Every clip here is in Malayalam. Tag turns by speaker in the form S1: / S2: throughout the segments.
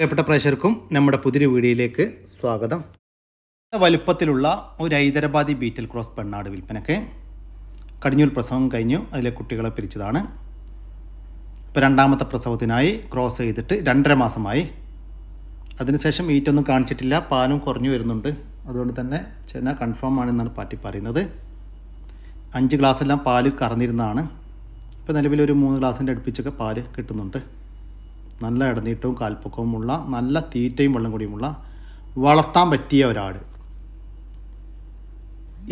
S1: പ്രിയപ്പെട്ട പ്രേക്ഷകർക്കും നമ്മുടെ പുതിയൊരു വീഡിയോയിലേക്ക് സ്വാഗതം. വലുപ്പത്തിലുള്ള ഒരു ഹൈദരാബാദി ബീറ്റൽ ക്രോസ് പെണ്ണാട് വിൽപ്പനക്ക് കടിഞ്ഞൂൽ പ്രസവം കഴിഞ്ഞു. അതിലെ കുട്ടികളെ പിരിച്ചതാണ്. ഇപ്പോൾ രണ്ടാമത്തെ പ്രസവത്തിനായി ക്രോസ് ചെയ്തിട്ട് രണ്ടര മാസമായി. അതിനുശേഷം ഈറ്റൊന്നും കാണിച്ചിട്ടില്ല. പാലും കുറഞ്ഞു വരുന്നുണ്ട്. അതുകൊണ്ട് തന്നെ ചെന കൺഫേം ആണെന്നാണ് പാർട്ടി പറയുന്നത്. അഞ്ച് ഗ്ലാസ് ഗ്ലാസ്സെല്ലാം പാൽ കറന്നിരുന്നതാണ്. ഇപ്പോൾ ഒരു മൂന്ന് ഗ്ലാസിന്റെ അടുപ്പിച്ചൊക്കെ പാൽ കിട്ടുന്നുണ്ട്. നല്ല ഇടനീട്ടവും കാൽപ്പൊക്കവുമുള്ള നല്ല തീറ്റയും വെള്ളം കൂടിയുമുള്ള വളർത്താൻ പറ്റിയ ഒരാട്.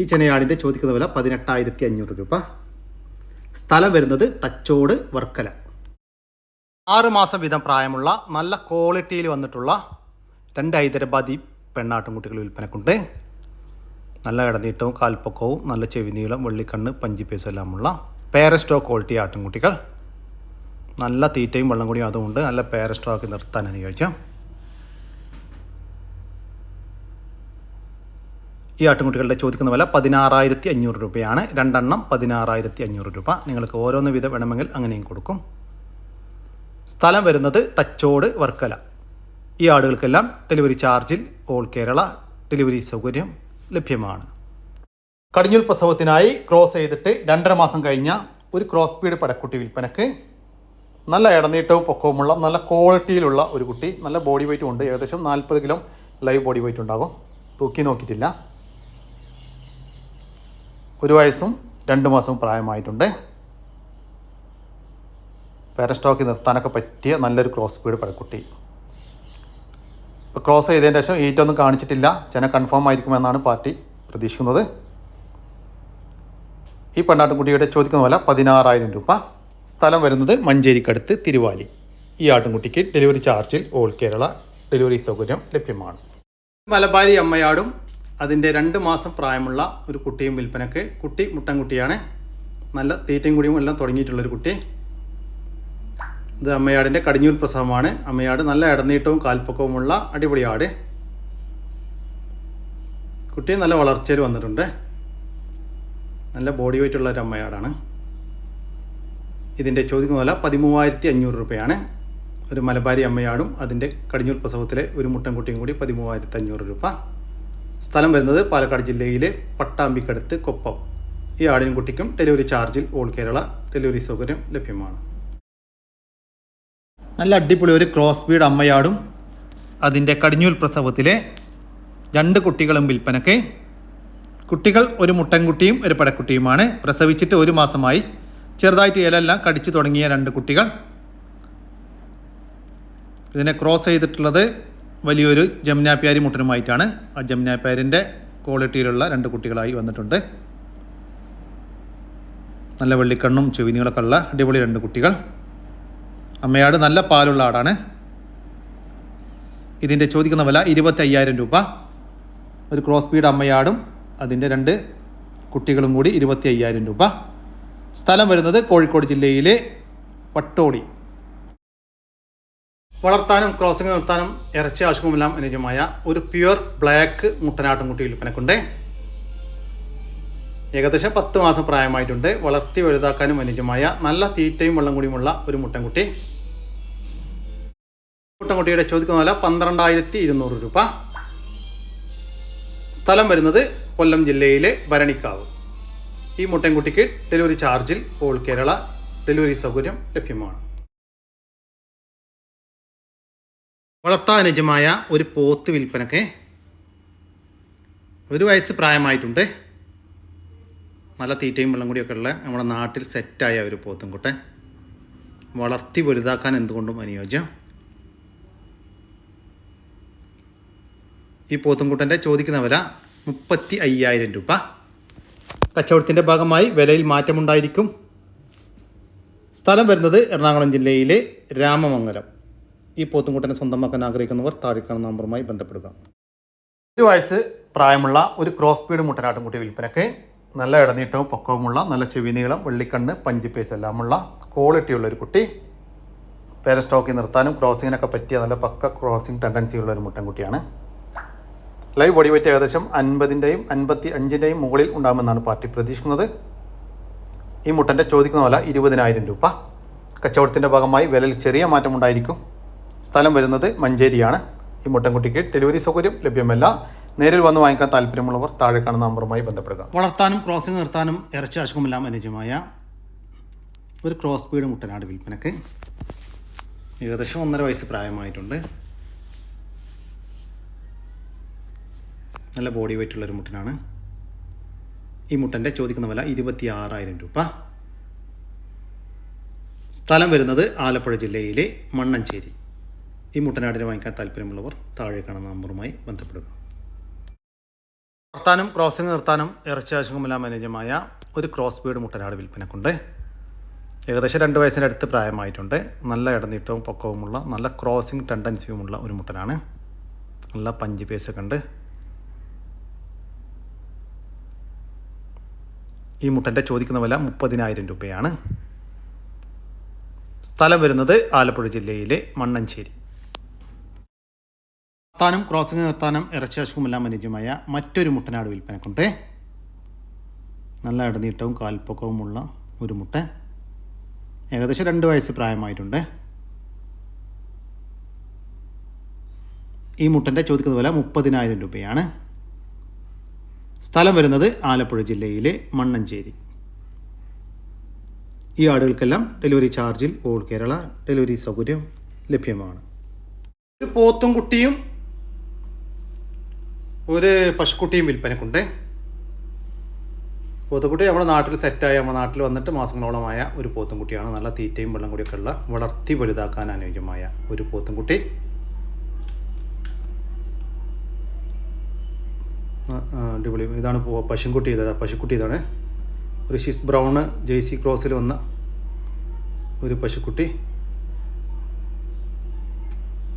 S1: ഈ ചെനയാടിന്റെ ചോദിക്കുന്ന വില പതിനെട്ടായിരത്തി അഞ്ഞൂറ് രൂപ. സ്ഥലം വരുന്നത് തച്ചോട് വർക്കല. ആറുമാസം വീതം പ്രായമുള്ള നല്ല ക്വാളിറ്റിയിൽ വന്നിട്ടുള്ള രണ്ട് ഹൈദരാബാദി പെണ്ണാട്ടുംകുട്ടികൾ വിൽപ്പനക്കുണ്ട്. നല്ല ഇടനീട്ടവും കാൽപ്പൊക്കവും നല്ല ചെവി നീളം വെള്ളിക്കണ്ണ് പഞ്ചിപ്പേസും എല്ലാമുള്ള പേരസ്റ്റോ ക്വാളിറ്റി ആട്ടുംകുട്ടികൾ. നല്ല തീറ്റയും വെള്ളം കൂടിയും അതുകൊണ്ട് നല്ല പേരസ്റ്റോ ആക്കി നിർത്താൻ അനുയോജ്യം. ഈ ആട്ടുംകുട്ടികളുടെ ചോദിക്കുന്ന വില പതിനാറായിരത്തി അഞ്ഞൂറ് രൂപയാണ്. രണ്ടെണ്ണം പതിനാറായിരത്തി അഞ്ഞൂറ് രൂപ. നിങ്ങൾക്ക് ഓരോന്ന് വിധം വേണമെങ്കിൽ അങ്ങനെയും കൊടുക്കും. സ്ഥലം വരുന്നത് തച്ചോട് വർക്കല. ഈ ആടുകൾക്കെല്ലാം ഡെലിവറി ചാർജിൽ ഓൾ കേരള ഡെലിവറി സൗകര്യം ലഭ്യമാണ്. കടിഞ്ഞൂൽ പ്രസവത്തിനായി ക്രോസ് ചെയ്തിട്ട് രണ്ടര മാസം കഴിഞ്ഞ ഒരു ക്രോസ് സ്പീഡ് പടക്കുട്ടി വിൽപ്പനക്ക് നല്ല ഇടനീട്ടവും പൊക്കവുമുള്ള നല്ല ക്വാളിറ്റിയിലുള്ള ഒരു കുട്ടി. നല്ല ബോഡി വെയ്റ്റും ഉണ്ട്. ഏകദേശം നാൽപ്പത് കിലോ ലൈവ് ബോഡി വെയ്റ്റ് ഉണ്ടാകും. തൂക്കി നോക്കിയിട്ടില്ല. ഒരു വയസ്സും രണ്ട് മാസവും പ്രായമായിട്ടുണ്ട്. പാരസ്റ്റോക്കി നിർത്താനൊക്കെ പറ്റിയ നല്ലൊരു ക്രോസ് സ്പീഡ് പടക്കുട്ടി ഇപ്പോൾ ക്രോസ് ചെയ്തതിന് ശേഷം ഈറ്റൊന്നും കാണിച്ചിട്ടില്ല. ചെന കൺഫേം ആയിരിക്കുമെന്നാണ് പാർട്ടി പ്രതീക്ഷിക്കുന്നത്. ഈ പെണ്ണാട്ടുകുട്ടിയുടെ ചോദിക്കുന്ന വില പതിനാറായിരം രൂപ. സ്ഥലം വരുന്നത് മഞ്ചേരിക്കടുത്ത് തിരുവാലി. ഈ ആട്ടുംകുട്ടിക്ക് ഡെലിവറി ചാർജിൽ ഓൾ കേരള ഡെലിവറി സൗകര്യം ലഭ്യമാണ്. മലബാരി അമ്മയാടും അതിന്റെ രണ്ട് മാസം പ്രായമുള്ള ഒരു കുട്ടിയും വിൽപ്പനക്ക് കുട്ടി മുട്ടൻ മുട്ടൻകുട്ടിയാണ്. നല്ല തീറ്റയും കുടിയും എല്ലാം തുടങ്ങിയിട്ടുള്ളൊരു കുട്ടി. ഇത് അമ്മയാടിന്റെ കടിഞ്ഞൂൽ പ്രസവമാണ്. അമ്മയാട് നല്ല ഇടനീട്ടവും കാൽപ്പക്കവുമുള്ള അടിപൊളി ആട്. കുട്ടി നല്ല വളർച്ചയിൽ വന്നിട്ടുണ്ട്. നല്ല ബോഡി വെയിറ്റ് ഉള്ള ഒരു അമ്മയാടാണ്. ഇതിന്റെ ചോദിക്കുന്ന വില പതിമൂവായിരത്തി അഞ്ഞൂറ് രൂപയാണ്. ഒരു മലബാരി അമ്മയാടും അതിന്റെ കടിഞ്ഞൂർ പ്രസവത്തിലെ ഒരു മുട്ടൻകുട്ടിയും കൂടി പതിമൂവായിരത്തി അഞ്ഞൂറ് രൂപ. സ്ഥലം വരുന്നത് പാലക്കാട് ജില്ലയിലെ പട്ടാമ്പിക്കടുത്ത് കൊപ്പം. ഈ ആടിനും കുട്ടിക്കും ഡെലിവറി ചാർജിൽ ഓൾ കേരള ഡെലിവറി സൗകര്യം ലഭ്യമാണ്. നല്ല അടിപൊളി ഒരു ക്രോസ് ബീഡ് അമ്മയാടും അതിന്റെ കടിഞ്ഞൂൽ പ്രസവത്തിലെ രണ്ട് കുട്ടികളും വിൽപ്പനക്ക് കുട്ടികൾ ഒരു മുട്ടൻകുട്ടിയും ഒരു പടക്കുട്ടിയുമാണ്. പ്രസവിച്ചിട്ട് ഒരു മാസമായി ചെറുതായിട്ട് ഇലയെല്ലാം കടിച്ചു തുടങ്ങിയ രണ്ട് കുട്ടികൾ. ഇതിനെ ക്രോസ് ചെയ്തിട്ടുള്ളത് വലിയൊരു ജമുനാപ്യാരി മുട്ടനുമായിട്ടാണ്. ആ ജമുനാപ്യാരിന്റെ ക്വാളിറ്റിയിലുള്ള രണ്ട് കുട്ടികളായി വന്നിട്ടുണ്ട്. നല്ല വെള്ളിക്കണ്ണും ചെവിനികളൊക്കെ ഉള്ള അടിപൊളി രണ്ട് കുട്ടികൾ. അമ്മയാട് നല്ല പാലുള്ള ആടാണ്. ഇതിന്റെ ചോദിക്കുന്ന വില ഇരുപത്തി അയ്യായിരം രൂപ. ഒരു ക്രോസ് ബീഡ് അമ്മയാടും അതിന്റെ രണ്ട് കുട്ടികളും കൂടി ഇരുപത്തി അയ്യായിരം രൂപ. സ്ഥലം വരുന്നത് കോഴിക്കോട് ജില്ലയിലെ വട്ടോടി. വളർത്താനും ക്രോസിംഗ് നിർത്താനും ഇറച്ചി ആവശ്യവുമെല്ലാം അനുയോജ്യമായ ഒരു പ്യുവർ ബ്ലാക്ക് മുട്ടനാട്ടുംകുട്ടി വിൽപ്പനക്കുണ്ട്. ഏകദേശം പത്ത് മാസം പ്രായമായിട്ടുണ്ട്. വളർത്തി വലുതാക്കാനും അനുയോജ്യമായ നല്ല തീറ്റയും വെള്ളം കൂടിയുമുള്ള ഒരു മുട്ടൻകുട്ടി. മുട്ടൻകുട്ടിയുടെ ചോദിക്കുന്ന വില പന്ത്രണ്ടായിരത്തി ഇരുന്നൂറ് രൂപ. സ്ഥലം വരുന്നത് കൊല്ലം ജില്ലയിലെ ഭരണിക്കാവ്. ഈ മുട്ടൻകുട്ടിക്ക് ഡെലിവറി ചാർജിൽ ഓൾ കേരള ഡെലിവറി സൗകര്യം ലഭ്യമാണ്. വളർത്താനുജമായ ഒരു പോത്ത് വിൽപ്പനക്ക് ഒരു വയസ്സ് പ്രായമായിട്ടുണ്ട്. നല്ല തീറ്റയും വെള്ളം കൂടിയൊക്കെ ഉള്ള നമ്മുടെ നാട്ടിൽ സെറ്റായ ഒരു പോത്തും പോത്തുംകുട്ടൻ. വളർത്തി വലുതാക്കാൻ എന്തുകൊണ്ടും അനുയോജ്യം. ഈ പോത്തുംകുട്ടന്റെ ചോദിക്കുന്ന വില മുപ്പത്തി അയ്യായിരം രൂപ. കച്ചവടത്തിന്റെ ഭാഗമായി വിലയിൽ മാറ്റമുണ്ടായിരിക്കും. സ്ഥലം വരുന്നത് എറണാകുളം ജില്ലയിലെ രാമമംഗലം. ഈ പോത്തുംകുട്ടനെ സ്വന്തമാക്കാൻ ആഗ്രഹിക്കുന്നവർ താഴെക്കാണ് നമ്പറുമായി ബന്ധപ്പെടുക. ഒരു വയസ്സ് പ്രായമുള്ള ഒരു ക്രോസ് സ്പീഡ് മുട്ടനാട്ടുംകുട്ടി വിൽപ്പനക്ക് നല്ല ഇടനീട്ടവും പൊക്കവുമുള്ള നല്ല ചെവി നീളം വെള്ളിക്കണ്ണ് പഞ്ചിപ്പേസ് എല്ലാമുള്ള ക്വാളിറ്റിയുള്ള ഒരു കുട്ടി. പേരസ്റ്റോക്കി നിർത്താനും ക്രോസിങ്ങിനൊക്കെ പറ്റിയ നല്ല പക്ക ക്രോസിംഗ് ടെൻഡൻസി ഉള്ള ഒരു മുട്ടൻകുട്ടിയാണ്. ലൈവ് ബോഡി വെയിറ്റ് ഏകദേശം അൻപതിന്റെയും അൻപത്തി അഞ്ചിന്റെയും മുകളിൽ ഉണ്ടാകുമെന്നാണ് പാർട്ടി പ്രതീക്ഷിക്കുന്നത്. ഈ മുട്ടന്റെ ചോദിക്കുന്ന വില ഇരുപതിനായിരം രൂപ. കച്ചവടത്തിന്റെ ഭാഗമായി വിലയിൽ ചെറിയ മാറ്റമുണ്ടായിരിക്കും സ്ഥലം വരുന്നത് മഞ്ചേരിയാണ്. ഈ മുട്ടൻകുട്ടിക്ക് ഡെലിവറി സൗകര്യം ലഭ്യമല്ല. നേരിൽ വന്ന് വാങ്ങിക്കാൻ താല്പര്യമുള്ളവർ താഴെ കാണുന്ന നമ്പറുമായി ബന്ധപ്പെടുക. വളർത്താനും ക്രോസിംഗ് നിർത്താനും ഇറച്ചി ആശുഖമെല്ലാം അനുജമായ ഒരു ക്രോസ് ബീഡ് മുട്ടനാട് വിൽപ്പനക്ക് ഏകദേശം ഒന്നര വയസ്സ് പ്രായമായിട്ടുണ്ട്. നല്ല ബോഡി വെയിറ്റ് ഉള്ളൊരു മുട്ടനാണ്. ഈ മുട്ടന്റെ ചോദിക്കുന്ന വില ഇരുപത്തി ആറായിരം രൂപ. സ്ഥലം വരുന്നത് ആലപ്പുഴ ജില്ലയിലെ മണ്ണഞ്ചേരി. ഈ മുട്ടനാടിനെ വാങ്ങിക്കാൻ താല്പര്യമുള്ളവർ താഴെ കാണുന്ന നമ്പറുമായി ബന്ധപ്പെടുക. നിർത്താനും ക്രോസിംഗ് നിർത്താനും ഇറച്ചി ആവശ്യമെല്ലാം മാനേജമായ ഒരു ക്രോസ് ബീഡ് മുട്ടനാട് വിൽപ്പനക്കുണ്ട്. ഏകദേശം രണ്ട് വയസ്സിന്റെ അടുത്ത് പ്രായമായിട്ടുണ്ട്. നല്ല ഇടനീട്ടവും പൊക്കവുമുള്ള നല്ല ക്രോസിംഗ് ടെൻഡൻസിയുമുള്ള ഒരു മുട്ടനാണ്. നല്ല പഞ്ച് പേസൊക്കെ ഉണ്ട്. ഈ മുട്ടന്റെ ചോദിക്കുന്ന വില മുപ്പതിനായിരം രൂപയാണ്. സ്ഥലം വരുന്നത് ആലപ്പുഴ ജില്ലയിലെ മണ്ണഞ്ചേരി. നിർത്താനും ക്രോസിംഗ് നിർത്താനും ഇറച്ചിയാശുക്കുമെല്ലാം അനുജ്യമായ മറ്റൊരു മുട്ടനാട് വിൽപ്പനക്കുണ്ട്. നല്ല ഇടനീട്ടവും കാൽപ്പൊക്കവുമുള്ള ഒരു മുട്ടൻ ഏകദേശം രണ്ട് വയസ്സ് പ്രായമായിട്ടുണ്ട്. ഈ മുട്ടന്റെ ചോദിക്കുന്ന വില മുപ്പതിനായിരം രൂപയാണ്. സ്ഥലം വരുന്നത് ആലപ്പുഴ ജില്ലയിലെ മണ്ണഞ്ചേരി. ഈ ആടുകൾക്കെല്ലാം ഡെലിവറി ചാർജിൽ ഓൾ കേരള ഡെലിവറി സൗകര്യം ലഭ്യമാണ്. ഒരു പോത്തും കുട്ടിയും ഒരു പശുക്കുട്ടിയും വിൽപ്പനക്കുണ്ട്. പോത്തുകുട്ടി നമ്മുടെ നാട്ടിൽ സെറ്റായി നമ്മുടെ നാട്ടിൽ വന്നിട്ട് മാസങ്ങളോളമായ ഒരു പോത്തുംകുട്ടിയാണ് നല്ല തീറ്റയും വെള്ളം കൂടിയൊക്കെ ഉള്ള വളർത്തി വലുതാക്കാൻ അനുയോജ്യമായ ഒരു പോത്തുംകുട്ടി ആ, ആ, അടിപൊളി. ഇതാണ് പശുക്കുട്ടി ഇതാണ് പശുക്കുട്ടി ഇതാണ്. ഒരു ഷിസ് ബ്രൗണ് ജെയ്സി ക്രോസിൽ വന്ന ഒരു പശുക്കുട്ടി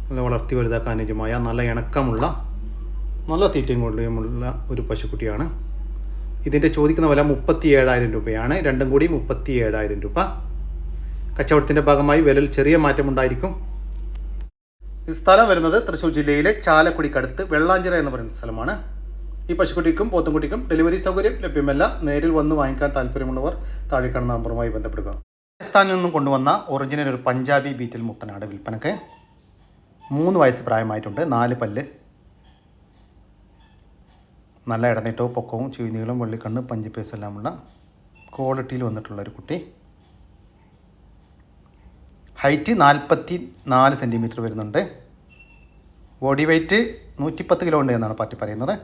S1: നല്ല വളർത്തി വലുതാക്കാൻ അനുജമായ നല്ല ഇണക്കമുള്ള നല്ല തീറ്റയും കൊള്ളിയുമുള്ള ഒരു പശുക്കുട്ടിയാണ് ഇതിന്റെ ചോദിക്കുന്ന വില മുപ്പത്തി ഏഴായിരം രൂപയാണ്. രണ്ടും കൂടി മുപ്പത്തി ഏഴായിരം രൂപ. കച്ചവടത്തിന്റെ ഭാഗമായി വിലയിൽ ചെറിയ മാറ്റമുണ്ടായിരിക്കും ഈ സ്ഥലം വരുന്നത് തൃശ്ശൂർ ജില്ലയിലെ ചാലക്കുടിക്കടുത്ത് വെള്ളാഞ്ചിറ എന്ന് പറയുന്ന സ്ഥലമാണ്. ഈ പശുക്കുട്ടിക്കും പോത്തുംകുട്ടിക്കും ഡെലിവറി സൗകര്യം ലഭ്യമല്ല. നേരിൽ വന്ന് വാങ്ങിക്കാൻ താല്പര്യമുള്ളവർ താഴെ കാണുന്ന നമ്പറുമായി ബന്ധപ്പെടുക. രാജസ്ഥാനിൽ നിന്നും കൊണ്ടുവന്ന ഒറിജിനൽ ഒരു പഞ്ചാബി ബീറ്റൽ മുട്ടനാട് വിൽപ്പനക്ക് മൂന്ന് വയസ്സ് പ്രായമായിട്ടുണ്ട്. നാല് പല്ല്. നല്ല ഇടനീട്ടവും പൊക്കവും ചുവനീളം വെള്ളിക്കണ്ണ് പഞ്ചിപ്പേസ് എല്ലാമുള്ള ക്വാളിറ്റിയിൽ വന്നിട്ടുള്ള ഒരു കുട്ടി. ഹൈറ്റ് നാൽപ്പത്തി നാല് സെന്റിമീറ്റർ വരുന്നുണ്ട്. ബോഡി വെയ്റ്റ് നൂറ്റിപ്പത്ത് കിലോ ഉണ്ട് എന്നാണ് പാർട്ടി പറയുന്നത്.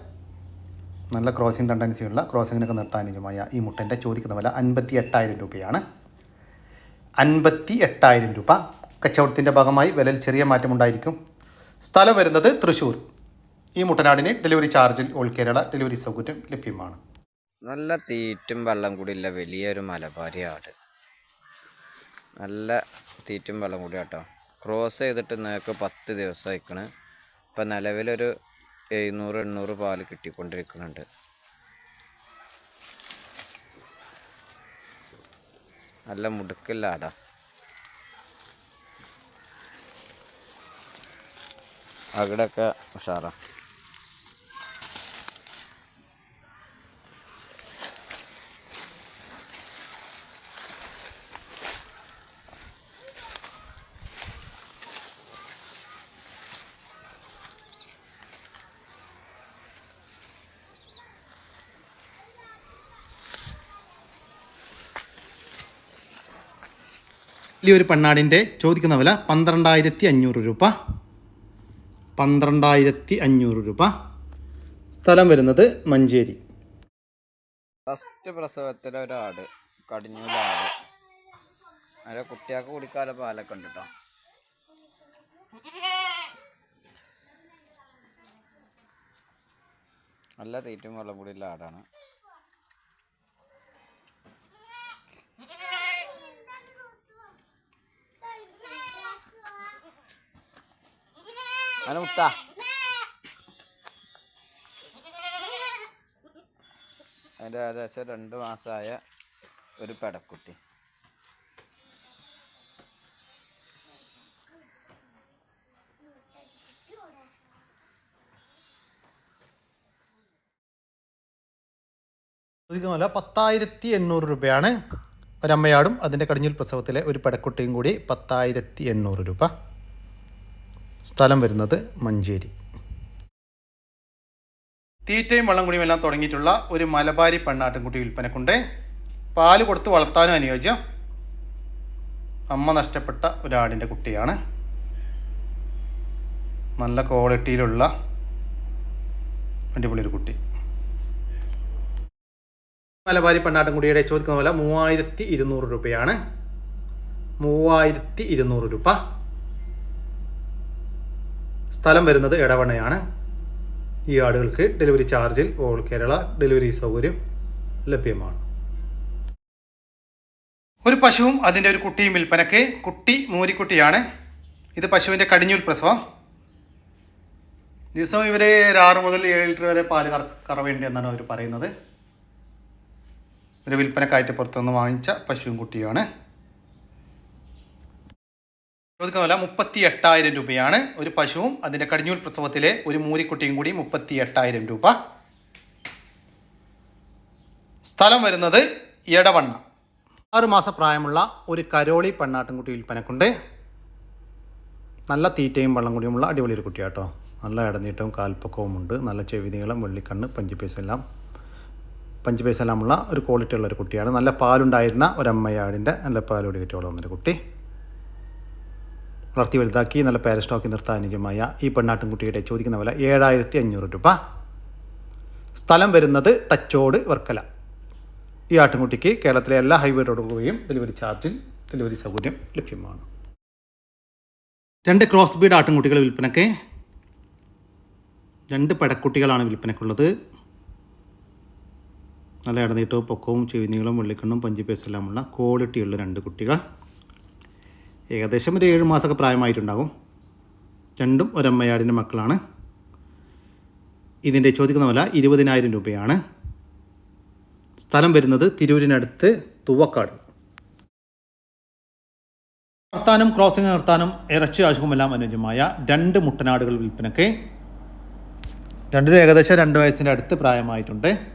S1: നല്ല ക്രോസിംഗ് ടെൻഡൻസിയുള്ള ക്രോസിങ്ങിനൊക്കെ നിർത്താനുമായ ഈ മുട്ടന്റെ ചോദിക്കുന്ന വില അൻപത്തി എട്ടായിരം രൂപയാണ്. അൻപത്തി എട്ടായിരം രൂപ. കച്ചവടത്തിന്റെ ഭാഗമായി വിലയിൽ ചെറിയ മാറ്റമുണ്ടായിരിക്കും സ്ഥലം വരുന്നത് തൃശ്ശൂർ ഈ മുട്ടനാടിന് ഡെലിവറി ചാർജിൽ ഓൾ കേരള ഡെലിവറി സൗകര്യം ലഭ്യമാണ്.
S2: നല്ല തീറ്റും വെള്ളം കൂടി ഉള്ള വലിയൊരു മലബാരി ആട് നല്ല തീറ്റും വെള്ളം കൂടി കേട്ടോ ക്രോസ് ചെയ്തിട്ട് നിങ്ങൾക്ക് പത്ത് ദിവസം അയക്കണ് ഇപ്പം നിലവിലൊരു എഴുന്നൂറ് എണ്ണൂറ് പാൽ കിട്ടിക്കൊണ്ടിരിക്കുന്നുണ്ട്. നല്ല മുടുക്കില്ല ആടാ അവിടെയൊക്കെ ഉഷാറാ.
S1: ഈ ഒരു പെണ്ണാടിന്റെ ചോദിക്കുന്ന വില പന്ത്രണ്ടായിരത്തി അഞ്ഞൂറ് രൂപ. പന്ത്രണ്ടായിരത്തി അഞ്ഞൂറ് രൂപ. സ്ഥലം വരുന്നത് മഞ്ചേരി.
S2: ഫസ്റ്റ് പ്രസവത്തിലെ ഒരാട് കടിഞ്ഞൂലാട് അതിലെ കുട്ടികൾക്ക് കുടിക്കാതെ പാലൊക്കെ ഉണ്ട് കേട്ടോ നല്ല തീറ്റും വെള്ളം കൂടിയുള്ള ആടാണ്. അതിന് മുട്ട അതിന്റെ ഏകദേശം രണ്ട് മാസമായ ഒരു പെടക്കുട്ടി
S1: വില പത്തായിരത്തി എണ്ണൂറ് രൂപയാണ് ഒരമ്മയാടും. അതിന്റെ കടിഞ്ഞൂൽ പ്രസവത്തിലെ ഒരു പെടക്കുട്ടിയും കൂടി പത്തായിരത്തി എണ്ണൂറ് രൂപ. സ്ഥലം വരുന്നത് മഞ്ചേരി. തീറ്റയും വെള്ളം കുടിയും എല്ലാം തുടങ്ങിയിട്ടുള്ള ഒരു മലബാരി പെണ്ണാട്ടിൻകുട്ടി വിൽപ്പനക്കുണ്ട്. പാൽ കൊടുത്ത് വളർത്താനും അനുയോജ്യം. അമ്മ നഷ്ടപ്പെട്ട ഒരാടിന്റെ കുട്ടിയാണ്. നല്ല ക്വാളിറ്റിയിലുള്ള അടിപൊളി ഒരു കുട്ടി. മലബാരി പെണ്ണാട്ടിൻകുടിയുടെ ചോദിക്കുന്ന പോലെ മൂവായിരത്തി ഇരുന്നൂറ് രൂപയാണ്. മൂവായിരത്തി ഇരുന്നൂറ് രൂപ. സ്ഥലം വരുന്നത് ഇടവണയാണ് ഈ ആടുകൾക്ക് ഡെലിവറി ചാർജിൽ ഓൾ കേരള ഡെലിവറി സൗകര്യം ലഭ്യമാണ്. ഒരു പശുവും അതിന്റെ ഒരു കുട്ടിയും വിൽപ്പനക്ക് കുട്ടി മൂരിക്കുട്ടിയാണ്. ഇത് പശുവിന്റെ കടിഞ്ഞൂൽ പ്രസവം. ദിവസം ഇവർ ആറ് മുതൽ ഏഴ് ലിറ്റർ വരെ പാൽ കറ കറവേണ്ടി എന്നാണ് അവർ പറയുന്നത്. ഒരു വിൽപ്പനക്കായിട്ട് പുറത്തുനിന്ന് വാങ്ങിച്ച പശുവും കുട്ടിയാണ് ചോദിക്കുന്ന വില മുപ്പത്തി എട്ടായിരം രൂപയാണ് ഒരു പശുവും അതിന്റെ കടിഞ്ഞൂൽ പ്രസവത്തിലെ ഒരു മൂരിക്കുട്ടിയും കൂടി മുപ്പത്തി എട്ടായിരം രൂപ. സ്ഥലം വരുന്നത് എടവണ്ണ. ആറുമാസ പ്രായമുള്ള ഒരു കരോളി പെണ്ണാട്ടിൻകുട്ടി വിൽപ്പനക്കുണ്ട്. നല്ല തീറ്റയും വെള്ളം കൂടിയുമുള്ള അടിപൊളി ഒരു കുട്ടിയാട്ടോ. നല്ല ഇടനീട്ടവും കാൽപ്പക്കവും ഉണ്ട്. നല്ല ചെവി നീളം വെള്ളിക്കണ്ണ് പഞ്ച് എല്ലാം പഞ്ച് പൈസ എല്ലാമുള്ള ഒരു ക്വാളിറ്റി ഉള്ള ഒരു കുട്ടിയാണ്. നല്ല പാലുണ്ടായിരുന്ന ഒരു അമ്മയാടിന്റെ നല്ല പാലോടി കിട്ടിയോളം വന്നൊരു കുട്ടി. വളർത്തി വലുതാക്കി നല്ല പാരസ്റ്റോക്കി നിർത്താൻ അനുജമായ ഈ പെണ്ണാട്ടിൻകുട്ടിയുടെ ചോദിക്കുന്ന വില ഏഴായിരത്തി അഞ്ഞൂറ് രൂപ. സ്ഥലം വരുന്നത് തച്ചോട് വർക്കല. ഈ ആട്ടിൻകുട്ടിക്ക് കേരളത്തിലെ എല്ലാ ഹൈവേ റോഡുകളുടെയും ഡെലിവറി ചാർജിൽ ഡെലിവറി സൗകര്യം ലഭ്യമാണ്. രണ്ട് ക്രോസ് ബീഡ് ആട്ടിൻകുട്ടികൾ വിൽപ്പനയ്ക്ക് രണ്ട് പടക്കുട്ടികളാണ് വിൽപ്പനയ്ക്കുള്ളത് നല്ല ഇടനീട്ടവും പൊക്കവും ചെവിനീളം വെള്ളിക്കണ്ണും പഞ്ചിപ്പേസെല്ലാമുള്ള ക്വാളിറ്റിയുള്ള രണ്ട് കുട്ടികൾ. ഏകദേശം ഒരു ഏഴ് മാസമൊക്കെ പ്രായമായിട്ടുണ്ടാകും. രണ്ടും ഒരമ്മയാടിന്റെ മക്കളാണ്. ഇതിന്റെ ചോദിക്കുന്ന വില ഇരുപതിനായിരം രൂപയാണ്. സ്ഥലം വരുന്നത് തിരൂരിനടുത്ത് തുവക്കാട്. നിർത്താനും ക്രോസിംഗ് നിർത്താനും ഇറച്ചി ആവശ്യവുമെല്ലാം അനുയോജ്യമായ രണ്ട് മുട്ടനാടുകൾ വിൽപ്പനയ്ക്ക്. രണ്ടിനും ഏകദേശം രണ്ട് വയസ്സിന്റെ അടുത്ത് പ്രായമായിട്ടുണ്ട്.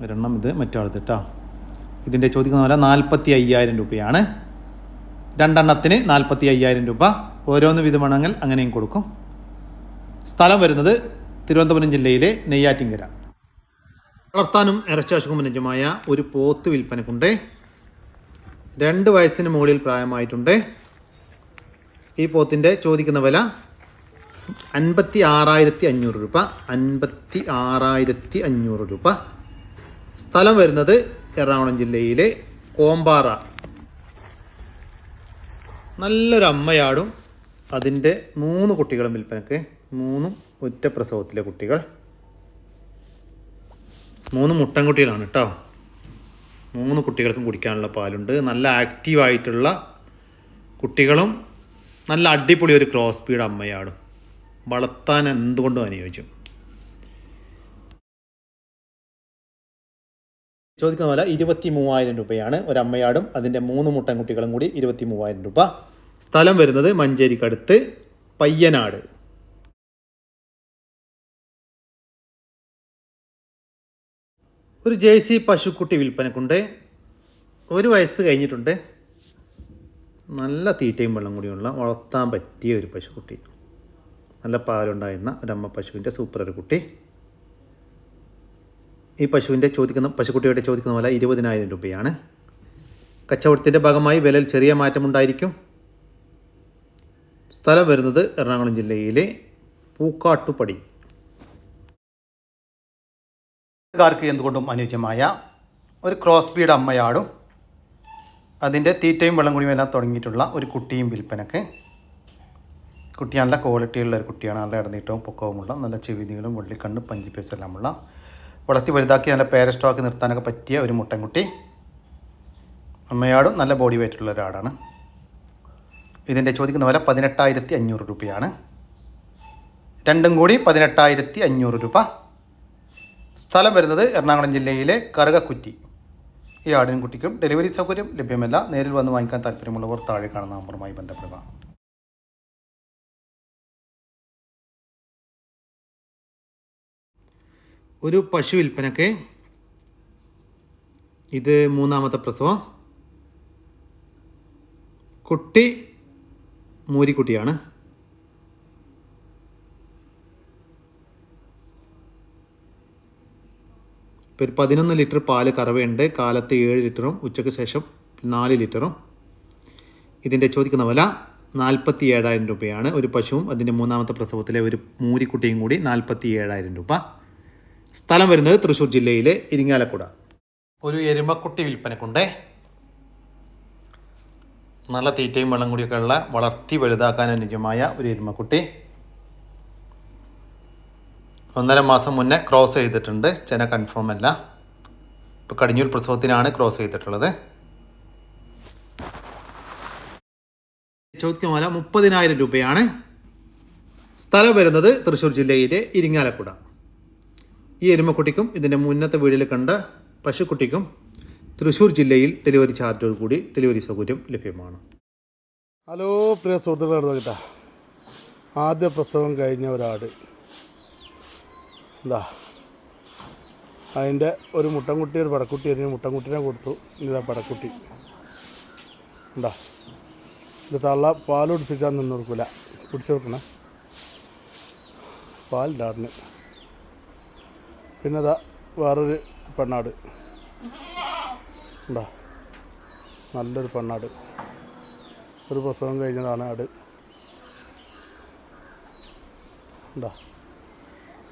S1: ഒരെണ്ണം ഇത് മറ്റാളത്ത് കേട്ടോ ഇതിന്റെ ചോദിക്കുന്ന പോലെ നാൽപ്പത്തി അയ്യായിരം രൂപയാണ്. രണ്ടെണ്ണത്തിന് നാൽപ്പത്തി അയ്യായിരം രൂപ. ഓരോന്ന് വിധമാണെങ്കിൽ അങ്ങനെയും കൊടുക്കും. സ്ഥലം വരുന്നത് തിരുവനന്തപുരം ജില്ലയിലെ നെയ്യാറ്റിങ്കര. വളർത്താനും ഇറച്ചാശുക്കും അനുജമായ ഒരു പോത്ത് വിൽപ്പനക്കുണ്ട്. രണ്ട് വയസ്സിന് മുകളിൽ പ്രായമായിട്ടുണ്ട്. ഈ പോത്തിന്റെ ചോദിക്കുന്ന വില അൻപത്തി ആറായിരത്തി അഞ്ഞൂറ് രൂപ. അൻപത്തി ആറായിരത്തി അഞ്ഞൂറ് രൂപ. സ്ഥലം വരുന്നത് എറണാകുളം ജില്ലയിലെ കോമ്പാറ. നല്ലൊരു അമ്മയാടും അതിന്റെ മൂന്ന് കുട്ടികളും വിൽപ്പനക്ക്. മൂന്നും ഒറ്റ പ്രസവത്തിലെ കുട്ടികൾ. മൂന്ന് മുട്ടൻകുട്ടികളാണ് കേട്ടോ മൂന്ന് കുട്ടികൾക്കും കുടിക്കാനുള്ള പാലുണ്ട്. നല്ല ആക്റ്റീവായിട്ടുള്ള കുട്ടികളും നല്ല അടിപൊളി ഒരു ക്രോസ് സ്പീഡ് അമ്മയാടും. വളർത്താൻ എന്തുകൊണ്ടും അനുയോജ്യം. ചോദിക്കുന്ന പോലെ ഇരുപത്തി മൂവായിരം രൂപയാണ്. ഒരമ്മയാടും അതിന്റെ മൂന്ന് മുട്ടൻകുട്ടികളും കൂടി ഇരുപത്തി മൂവായിരം രൂപ. സ്ഥലം വരുന്നത് മഞ്ചേരിക്കടുത്ത് പയ്യനാട്. ഒരു ജെ സി പശുക്കുട്ടി വിൽപ്പനക്കുണ്ട്. ഒരു വയസ്സ് കഴിഞ്ഞിട്ടുണ്ട്. നല്ല തീറ്റയും വെള്ളം കൂടിയുള്ള വളർത്താൻ പറ്റിയ ഒരു പശുക്കുട്ടി. നല്ല പാലുണ്ടായിരുന്ന ഒരമ്മ പശുവിന്റെ സൂപ്പർ ഒരു കുട്ടി. ഈ പശുവിന്റെ ചോദിക്കുന്ന പശുക്കുട്ടിയുടെ ചോദിക്കുന്ന വില ഇരുപതിനായിരം രൂപയാണ്. കച്ചവടത്തിന്റെ ഭാഗമായി വിലയിൽ ചെറിയ മാറ്റമുണ്ടായിരിക്കും. സ്ഥലം വരുന്നത് എറണാകുളം ജില്ലയിലെ പൂക്കാട്ടുപടി. കാർക്ക് എന്തുകൊണ്ടും അനുയോജ്യമായ ഒരു ക്രോസ് ബീഡ് അമ്മയാടും അതിന്റെ തീറ്റയും വെള്ളം കുടിയും എല്ലാം തുടങ്ങിയിട്ടുള്ള ഒരു കുട്ടിയും വിൽപ്പനക്ക്. കുട്ടി നല്ല ക്വാളിറ്റിയുള്ള ഒരു കുട്ടിയാണ്. നല്ല ഇടനീട്ടവും പൊക്കവുമുള്ള നല്ല ചെവിതികളും വെള്ളിക്കണ്ണ് പഞ്ചിപ്പേസ് എല്ലാമുള്ള വളർത്തി വലുതാക്കി നല്ല പേര സ്റ്റോക്ക് നിർത്താനൊക്കെ പറ്റിയ ഒരു മുട്ടൻകുട്ടി. അമ്മയാടും നല്ല ബോഡി വെയിറ്റ് വെയിറ്റുള്ള ഒരാടാണ്. ഇതിന്റെ ചോദിക്കുന്ന വില പതിനെട്ടായിരത്തി അഞ്ഞൂറ് രൂപയാണ്. രണ്ടും കൂടി പതിനെട്ടായിരത്തി അഞ്ഞൂറ് രൂപ. സ്ഥലം വരുന്നത് എറണാകുളം ജില്ലയിലെ കറുകക്കുറ്റി. ഈ ആടിനും കുട്ടിക്കും ഡെലിവറി സൗകര്യം ലഭ്യമല്ല. നേരിൽ വന്ന് വാങ്ങിക്കാൻ താല്പര്യമുള്ളവർ താഴെ കാണുന്ന നമ്പറുമായി ബന്ധപ്പെടുക. ഒരു പശു വിൽപ്പനക്ക് ഇത് മൂന്നാമത്തെ പ്രസവം. കുട്ടി മൂരിക്കുട്ടിയാണ്. ഇപ്പോൾ ഒരു പതിനൊന്ന് ലിറ്റർ പാൽ കറവയുണ്ട്. കാലത്ത് ഏഴ് ലിറ്ററും ഉച്ചയ്ക്ക് ശേഷം നാല് ലിറ്ററും. ഇതിന്റെ ചോദിക്കുന്ന വില നാൽപ്പത്തി ഏഴായിരം രൂപയാണ്. ഒരു പശുവും അതിന്റെ മൂന്നാമത്തെ പ്രസവത്തിലെ ഒരു മൂരിക്കുട്ടിയും കൂടി നാൽപ്പത്തി ഏഴായിരം രൂപ. സ്ഥലം വരുന്നത് തൃശ്ശൂർ ജില്ലയിലെ ഇരിങ്ങാലക്കുട. ഒരു എരുമക്കുട്ടി വിൽപ്പനക്കുണ്ടേ. നല്ല തീറ്റയും വെള്ളം കൂടിയൊക്കെ ഉള്ള വളർത്തി വലുതാക്കാൻ അനുയോജ്യമായ ഒരു എരുമക്കുട്ടി. ഒന്നര മാസം മുന്നേ ക്രോസ് ചെയ്തിട്ടുണ്ട്. ചെന കൺഫേം അല്ല. ഇപ്പോൾ കടിഞ്ഞൂൽ പ്രസവത്തിനാണ് ക്രോസ് ചെയ്തിട്ടുള്ളത്. ചോദ്യമല മുപ്പതിനായിരം രൂപയാണ്. സ്ഥലം വരുന്നത് തൃശ്ശൂർ ജില്ലയിലെ ഇരിങ്ങാലക്കുട. ഈ എരുമക്കുട്ടിക്കും ഇതിന്റെ മുന്നത്തെ വീടിൽ കണ്ട പശുക്കുട്ടിക്കും തൃശ്ശൂർ ജില്ലയിൽ ഡെലിവറി ചാർജോട് കൂടി ഡെലിവറി സൗകര്യം ലഭ്യമാണ്.
S3: ഹലോ പ്രിയ സുഹൃത്തുക്കളെ കേട്ടാ. ആദ്യ പ്രസവം കഴിഞ്ഞ ഒരാട്. എന്താ അതിന്റെ ഒരു മുട്ടൻകുട്ടി ഒരു പടക്കുട്ടി അതിന് മുട്ടൻകുട്ടിനെ കൊടുത്തു. ഇതാ പടക്കുട്ടി. എന്താ ഇത് തള്ള പാൽ കുടിപ്പിച്ചാൽ നിന്ന് കൊടുക്കില്ല കുടിച്ചു കൊടുക്കണേ. പാൽ ആടിന് പിന്നെ ഇതാ വേറൊരു പെണ്ണാട്. ഉണ്ടാ? നല്ലൊരു പെണ്ണാട്. ഒരു പ്രസവം കഴിഞ്ഞതാണ് ആട്. ഉണ്ടാ?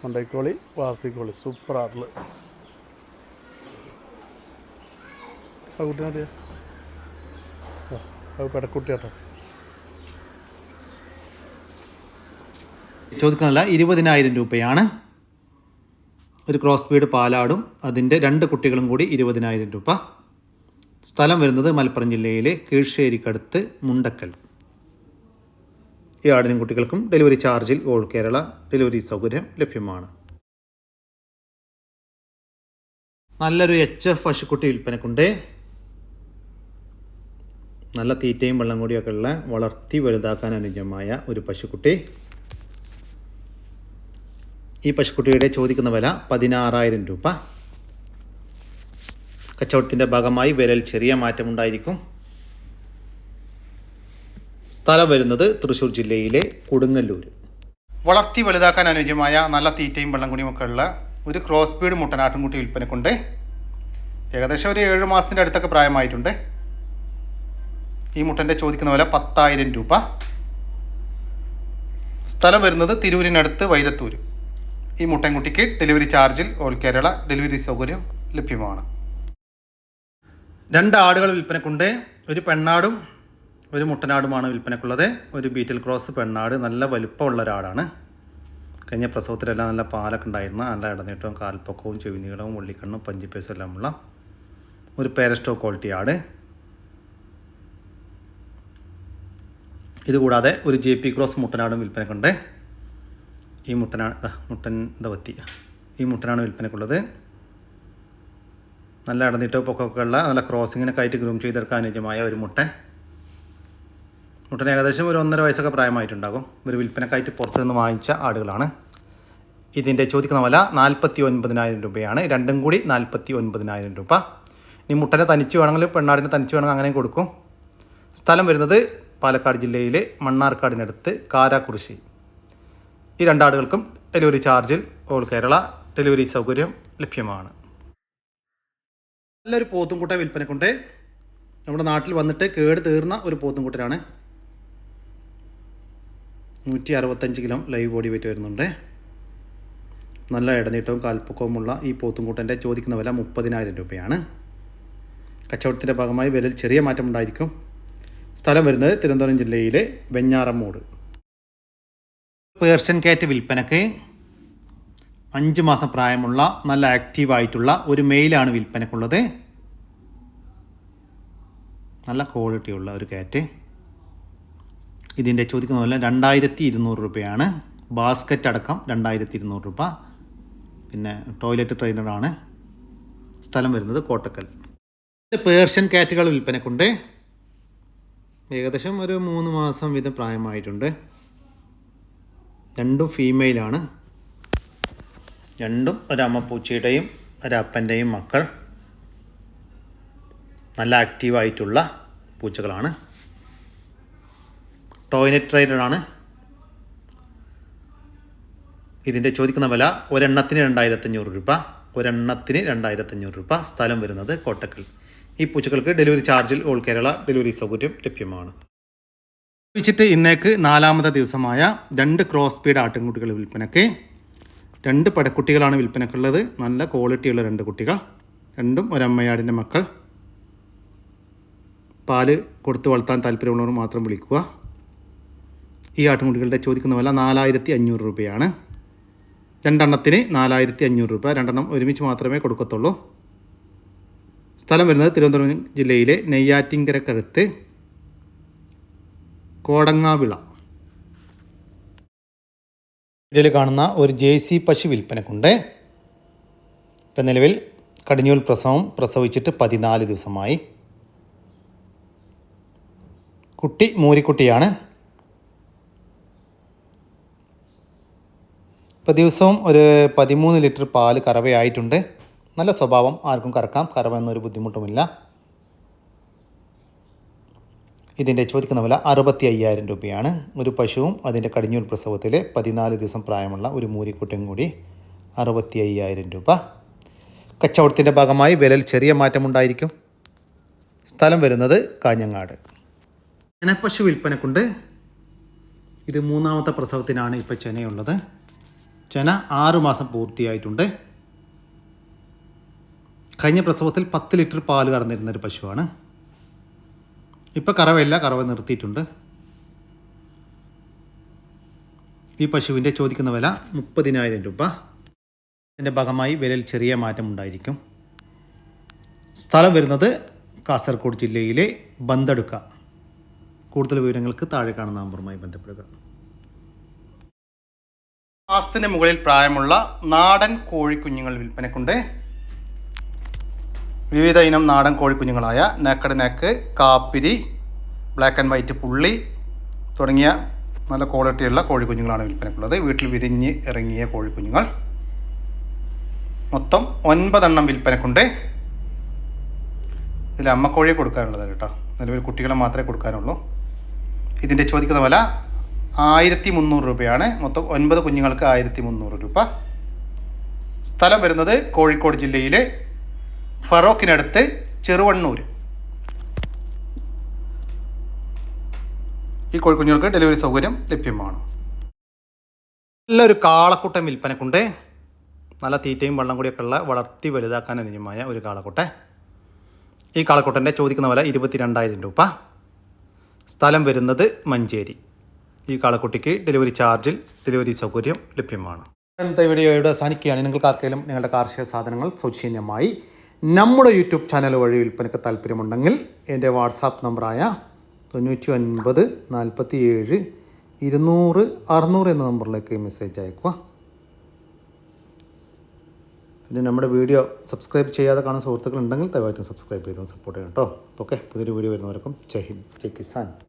S3: കൊണ്ടൈക്കോളി വാർത്തിക്കോളി. സൂപ്പർ ആട്ടിൽ ആ കുട്ടീനെ അത് പെടക്കുട്ടിയാട്ടോ
S1: ചോദിക്കാനല്ല ഇരുപതിനായിരം രൂപയാണ്. ഒരു ക്രോസ് ബീഡ് പാലാടും അതിന്റെ രണ്ട് കുട്ടികളും കൂടി ഇരുപതിനായിരം രൂപ. സ്ഥലം വരുന്നത് മലപ്പുറം ജില്ലയിലെ കീഴ്ശ്ശേരിക്കടുത്ത് മുണ്ടക്കൽ. ഈ ആടിനും കുട്ടികൾക്കും ഡെലിവറി ചാർജിൽ ഓൾ കേരള ഡെലിവറി സൗകര്യം ലഭ്യമാണ്. നല്ലൊരു എച്ച് എഫ് പശുക്കുട്ടി വിൽപ്പനക്കുണ്ട്. നല്ല തീറ്റയും വെള്ളം കൂടിയൊക്കെ ഉള്ള വളർത്തി വലുതാക്കാൻ അനുജമായ ഒരു പശുക്കുട്ടി. ഈ പശുക്കുട്ടിയുടെ ചോദിക്കുന്ന വില പതിനാറായിരം രൂപ. കച്ചവടത്തിന്റെ ഭാഗമായി വിലയിൽ ചെറിയ മാറ്റമുണ്ടായിരിക്കും സ്ഥലം വരുന്നത് തൃശ്ശൂർ ജില്ലയിലെ കൊടുങ്ങല്ലൂർ വളർത്തി വലുതാക്കാൻ അനുയോജ്യമായ നല്ല തീറ്റയും വെള്ളം കുടിയുമൊക്കെ ഉള്ള ഒരു ക്രോസ് ബീഡ് മുട്ടനാട്ടുംകുട്ടി വിൽപ്പനക്കുണ്ട്. ഏകദേശം ഒരു ഏഴ് മാസത്തിന്റെ അടുത്തൊക്കെ പ്രായമായിട്ടുണ്ട്. ഈ മുട്ടന്റെ ചോദിക്കുന്ന വില പത്തായിരം രൂപ. സ്ഥലം വരുന്നത് തിരൂരിനടുത്ത് വൈലത്തൂർ ഈ മുട്ടൻകുട്ടിക്ക് ഡെലിവറി ചാർജിൽ ഓൾ കേരള ഡെലിവറി സൗകര്യം ലഭ്യമാണ്. രണ്ട് ആടുകൾ വിൽപ്പനക്കുണ്ട്. ഒരു പെണ്ണാടും ഒരു മുട്ടനാടുമാണ് വിൽപ്പനക്കുള്ളത്. ഒരു ബീറ്റിൽ ക്രോസ് പെണ്ണാട് നല്ല വലുപ്പമുള്ള ഒരാടാണ്. കഴിഞ്ഞ പ്രസവത്തിലെല്ലാം നല്ല പാലൊക്കെ ഉണ്ടായിരുന്ന. നല്ല ഇടനീട്ടവും കാൽപ്പൊക്കവും ചെവിനീളവും ഉള്ളിക്കണ്ണും പഞ്ചിപ്പേസും എല്ലാം ഉള്ള ഒരു പേരസ്റ്റോ ക്വാളിറ്റി ആട്. ഇതുകൂടാതെ ഒരു ജെ പി ക്രോസ് മുട്ടനാടും വിൽപ്പനക്കുണ്ട്. ഈ മുട്ടനാണ് മുട്ടൻ ദവത്തി ഈ മുട്ടനാണ് വിൽപ്പനക്കുള്ളത്. നല്ല ഇടനീട്ടോ പൊക്കൊക്കെ ഉള്ള നല്ല ക്രോസിങ്ങിനൊക്കെ ആയിട്ട് ഗ്രൂം ചെയ്തെടുക്കാൻ അനുയോജ്യമായ ഒരു മുട്ടൻ. മുട്ടൻ ഏകദേശം ഒരു ഒന്നര വയസ്സൊക്കെ പ്രായമായിട്ടുണ്ടാകും. ഒരു വിൽപ്പനക്കായിട്ട് പുറത്തു നിന്ന് വാങ്ങിച്ച ആടുകളാണ്. ഇതിന്റെ ചോദിക്കുന്ന വില നാൽപ്പത്തി ഒൻപതിനായിരം രൂപയാണ്. രണ്ടും കൂടി നാൽപ്പത്തി ഒൻപതിനായിരം രൂപ. ഇനി മുട്ടനെ തനിച്ച് വേണമെങ്കിൽ പെണ്ണാടിനെ തനിച്ച് വേണമെങ്കിൽ അങ്ങനെ കൊടുക്കും. സ്ഥലം വരുന്നത് പാലക്കാട് ജില്ലയിലെ മണ്ണാർക്കാടിനടുത്ത് കാരാക്കുറിശി ഈ രണ്ടാടുകൾക്കും ഡെലിവറി ചാർജിൽ ഓൾ കേരള ഡെലിവറി സൗകര്യം ലഭ്യമാണ്. നല്ലൊരു പോത്തുംകുട്ട വിൽപ്പനക്കുണ്ട്. നമ്മുടെ നാട്ടിൽ വന്നിട്ട് കേട് തീർന്ന ഒരു പോത്തുംകുട്ടനാണ്. നൂറ്റി അറുപത്തഞ്ച് കിലോ ലൈവ് ബോഡി വെയിറ്റ് വരുന്നുണ്ട്. നല്ല ഇടനീട്ടവും കാൽപ്പൊക്കവുമുള്ള ഈ പോത്തുംകുട്ടന്റെ ചോദിക്കുന്ന വില മുപ്പതിനായിരം രൂപയാണ്. കച്ചവടത്തിന്റെ ഭാഗമായി വിലയിൽ ചെറിയ മാറ്റമുണ്ടായിരിക്കും. സ്ഥലം വരുന്നത് തിരുവനന്തപുരം ജില്ലയിലെ വെഞ്ഞാറമ്മൂട്. പേർഷ്യൻ കാറ്റ് വിൽപ്പനക്ക് അഞ്ച് മാസം പ്രായമുള്ള നല്ല ആക്റ്റീവായിട്ടുള്ള ഒരു മെയിലാണ് വിൽപ്പനക്കുള്ളത്. നല്ല ക്വാളിറ്റിയുള്ള ഒരു കാറ്റ് ഇതിന്റെ ചോദിക്കുന്ന പോലെ രണ്ടായിരത്തി ഇരുന്നൂറ് രൂപയാണ്. ബാസ്ക്കറ്റ് അടക്കം രണ്ടായിരത്തി ഇരുന്നൂറ് രൂപ. പിന്നെ ടോയ്ലറ്റ് ട്രെയിനറാണ് സ്ഥലം വരുന്നത് കോട്ടക്കൽ. പേർഷ്യൻ കാറ്റുകൾ വിൽപ്പനക്കുണ്ട്. ഏകദേശം ഒരു മൂന്ന് മാസം വീതം പ്രായമായിട്ടുണ്ട്. രണ്ടും ഫീമെയിലാണ് രണ്ടും ഒരമ്മപ്പൂച്ചയുടെയും ഒരപ്പന്റെയും മക്കൾ. നല്ല ആക്റ്റീവായിട്ടുള്ള പൂച്ചകളാണ്. ടോയ്ലറ്റ് ട്രൈഡറാണ് ഇതിന്റെ ചോദിക്കുന്ന വില ഒരെണ്ണത്തിന് രണ്ടായിരത്തഞ്ഞൂറ് രൂപ. ഒരെണ്ണത്തിന് രണ്ടായിരത്തഞ്ഞൂറ് രൂപ സ്ഥലം വരുന്നത് കോട്ടക്കൽ. ഈ പൂച്ചകൾക്ക് ഡെലിവറി ചാർജിൽ ഓൾ കേരള ഡെലിവറി സൗകര്യം ലഭ്യമാണ്. വെച്ചിട്ട് ഇന്നേക്ക് നാലാമത്തെ ദിവസമായ രണ്ട് ക്രോസ് സ്പീഡ് ആട്ടിൻകുട്ടികൾ വിൽപ്പനയ്ക്ക് രണ്ട് പടക്കുട്ടികളാണ് വിൽപ്പനക്കുള്ളത് നല്ല ക്വാളിറ്റിയുള്ള രണ്ട് കുട്ടികൾ. രണ്ടും ഒരമ്മയാടിന്റെ മക്കൾ. പാൽ കൊടുത്ത് വളർത്താൻ താല്പര്യമുള്ളവർ മാത്രം വിളിക്കുക. ഈ ആട്ടിൻകുട്ടികളുടെ ചോദിക്കുന്ന വില നാലായിരത്തി അഞ്ഞൂറ് രൂപയാണ്. രണ്ടെണ്ണത്തിന് നാലായിരത്തി അഞ്ഞൂറ് രൂപ. രണ്ടെണ്ണം ഒരുമിച്ച് മാത്രമേ കൊടുക്കത്തുള്ളൂ. സ്ഥലം വരുന്നത് തിരുവനന്തപുരം ജില്ലയിലെ നെയ്യാറ്റിങ്കരക്കടുത്ത് കോടങ്ങാവിള. ഇതിൽ കാണുന്ന ഒരു ജെ സി പശു വിൽപ്പനക്കുണ്ട്. ഇപ്പം നിലവിൽ കടിഞ്ഞൂൽ പ്രസവം പ്രസവിച്ചിട്ട് പതിനാല് ദിവസമായി. കുട്ടി മൂരിക്കുട്ടിയാണ്. ഇപ്പോൾ ദിവസവും ഒരു പതിമൂന്ന് ലിറ്റർ പാൽ കറവയായിട്ടുണ്ട്. നല്ല സ്വഭാവം ആർക്കും കറക്കാം. കറവ എന്നൊരു ബുദ്ധിമുട്ടുമില്ല. ഇതിന്റെ ചോദിക്കുന്ന വില അറുപത്തി അയ്യായിരം രൂപയാണ്. ഒരു പശുവും അതിന്റെ കടിഞ്ഞൂൽ പ്രസവത്തിലെ പതിനാല് ദിവസം പ്രായമുള്ള ഒരു മൂരിക്കുട്ടിയും കൂടി അറുപത്തി അയ്യായിരം രൂപ. കച്ചവടത്തിന്റെ ഭാഗമായി വിലയിൽ ചെറിയ മാറ്റമുണ്ടായിരിക്കും. സ്ഥലം വരുന്നത് കാഞ്ഞങ്ങാട്. ചെനപ്പശു വിൽപ്പനക്കുണ്ട്. ഇത് മൂന്നാമത്തെ പ്രസവത്തിനാണ് ഇപ്പോൾ ചെനയുള്ളത്. ചെന ആറു മാസം പൂർത്തിയായിട്ടുണ്ട്. കഴിഞ്ഞ പ്രസവത്തിൽ പത്ത് ലിറ്റർ പാൽ കറന്നിരുന്നൊരു പശുവാണ്. ഇപ്പോൾ കറവയില്ല കറവ നിർത്തിയിട്ടുണ്ട്. ഈ പശുവിന്റെ ചോദിക്കുന്ന വില മുപ്പതിനായിരം രൂപ. അതിന്റെ ഭാഗമായി വിലയിൽ ചെറിയ മാറ്റം ഉണ്ടായിരിക്കും. സ്ഥലം വരുന്നത് കാസർഗോഡ് ജില്ലയിലെ ബന്തടുക്ക. കൂടുതൽ വിവരങ്ങൾക്ക് താഴെ കാണുന്ന നമ്പറുമായി ബന്ധപ്പെടുക. മാസത്തിന് മുകളിൽ പ്രായമുള്ള നാടൻ കോഴിക്കുഞ്ഞുങ്ങൾ വിൽപ്പനക്കുണ്ട്. വിവിധ ഇനം നാടൻ കോഴിക്കുഞ്ഞുങ്ങളായ നേക്കഡ് നാക്ക് കാപ്പിരി ബ്ലാക്ക് ആൻഡ് വൈറ്റ് പുള്ളി തുടങ്ങിയ നല്ല ക്വാളിറ്റിയുള്ള കോഴിക്കുഞ്ഞുങ്ങളാണ് വിൽപ്പനക്കുള്ളത് വീട്ടിൽ വിരിഞ്ഞ് ഇറങ്ങിയ കോഴിക്കുഞ്ഞുങ്ങൾ. മൊത്തം ഒൻപതെണ്ണം വിൽപ്പനക്കുണ്ട് ഇതിൽ അമ്മക്കോഴിയെ കൊടുക്കാനുള്ളത് കേട്ടോ. നിലവിൽ കുട്ടികളെ മാത്രമേ കൊടുക്കാനുള്ളൂ. ഇതിന്റെ ചോദിക്കുന്ന വില ആയിരത്തി മുന്നൂറ് രൂപയാണ്. മൊത്തം ഒൻപത് കുഞ്ഞുങ്ങൾക്ക് ആയിരത്തി മുന്നൂറ് രൂപ. സ്ഥലം വരുന്നത് കോഴിക്കോട് ജില്ലയിലെ ഫറോക്കിനടുത്ത് ചെറുവണ്ണൂർ ഈ കോഴിക്കുഞ്ഞുങ്ങൾക്ക് ഡെലിവറി സൗകര്യം ലഭ്യമാണ്. നല്ലൊരു കാളക്കുട്ടൻ വിൽപ്പനക്കുണ്ട്. നല്ല തീറ്റയും വെള്ളം കൂടിയൊക്കെ ഉള്ള വളർത്തി വലുതാക്കാൻ അനുയോജ്യമായ ഒരു കാളക്കുട്ട. ഈ കാളക്കുട്ടന്റെ ചോദിക്കുന്ന വില ഇരുപത്തി രണ്ടായിരം രൂപ. സ്ഥലം വരുന്നത് മഞ്ചേരി. ഈ കാളക്കുട്ടിക്ക് ഡെലിവറി ചാർജിൽ ഡെലിവറി സൗകര്യം ലഭ്യമാണ്. ഇന്നത്തെ വീഡിയോയുടെ അവസാനിക്കുകയാണ്? നിങ്ങൾക്ക് ആർക്കെങ്കിലും നിങ്ങളുടെ കാർഷിക സാധനങ്ങൾ സൗജന്യമായി നമ്മുടെ യൂട്യൂബ് ചാനൽ വഴി വിൽപ്പനയ്ക്ക് താല്പര്യമുണ്ടെങ്കിൽ എന്റെ വാട്സാപ്പ് നമ്പറായ തൊണ്ണൂറ്റി ഒൻപത് നാൽപ്പത്തി ഏഴ് ഇരുന്നൂറ് അറുന്നൂറ് എന്ന നമ്പറിലേക്ക് മെസ്സേജ് അയക്കുക പിന്നെ നമ്മുടെ വീഡിയോ സബ്സ്ക്രൈബ് ചെയ്യാതെ കാണുന്ന സുഹൃത്തുക്കളുണ്ടെങ്കിൽ ദയവായിട്ടും സബ്സ്ക്രൈബ് ചെയ്ത് സപ്പോർട്ട് ചെയ്യണം കേട്ടോ. ഓക്കെ പുതിയൊരു വീഡിയോ വരുന്നവർക്കും ജയ് ഹിന്ദ് ജയ് കിസാൻ.